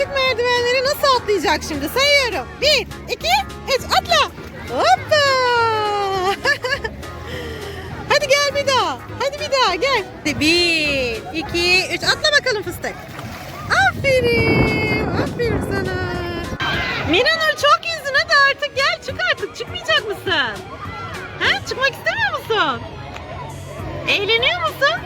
küçük merdivenleri nasıl atlayacak şimdi? Sayıyorum. Bir, iki, üç, atla. Hoppa. Hadi gel bir daha. Hadi bir daha gel. Bir, iki, üç. Atla bakalım fıstık. Aferin. Aferin sana. Miranur çok yüzdün. Hadi artık gel. Çık artık. Çıkmayacak mısın? Ha? Çıkmak istemiyor musun? Eğleniyor musun?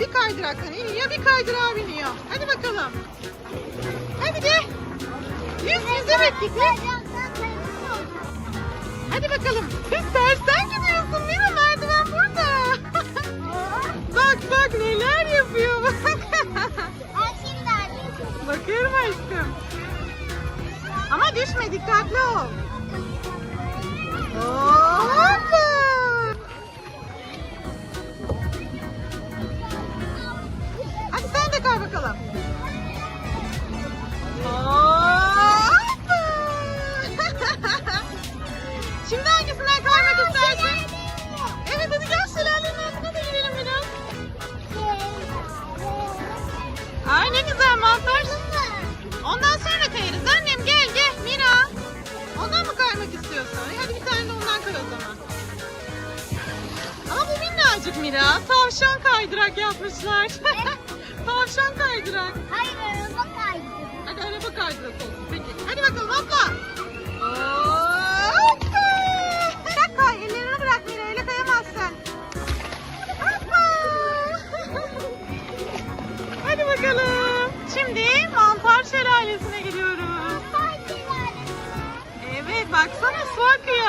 Bir kaydıraktan iniyor, bir kaydırağa biniyor. Hadi bakalım. Hadi gel. Yüz yüzemedik. Yüz. Hadi bakalım. Kız tersten gidiyorsun Mira. Merdiven burada. bak bak neler yapıyor. Bak. Bakıyorum aşkım. Ama düşme dikkatli ol. Hoppa. Minnacık Mira. Tavşan kaydırak yapmışlar. Tavşan kaydırak. Hadi araba kaydırak olsun peki. Hadi bakalım hopla. Bırak kay. Ellerini bırak Mira. Öyle kayamazsın. Hoppa. Hadi bakalım. Şimdi mantar şelalesine gidiyoruz. Evet baksana su akıyor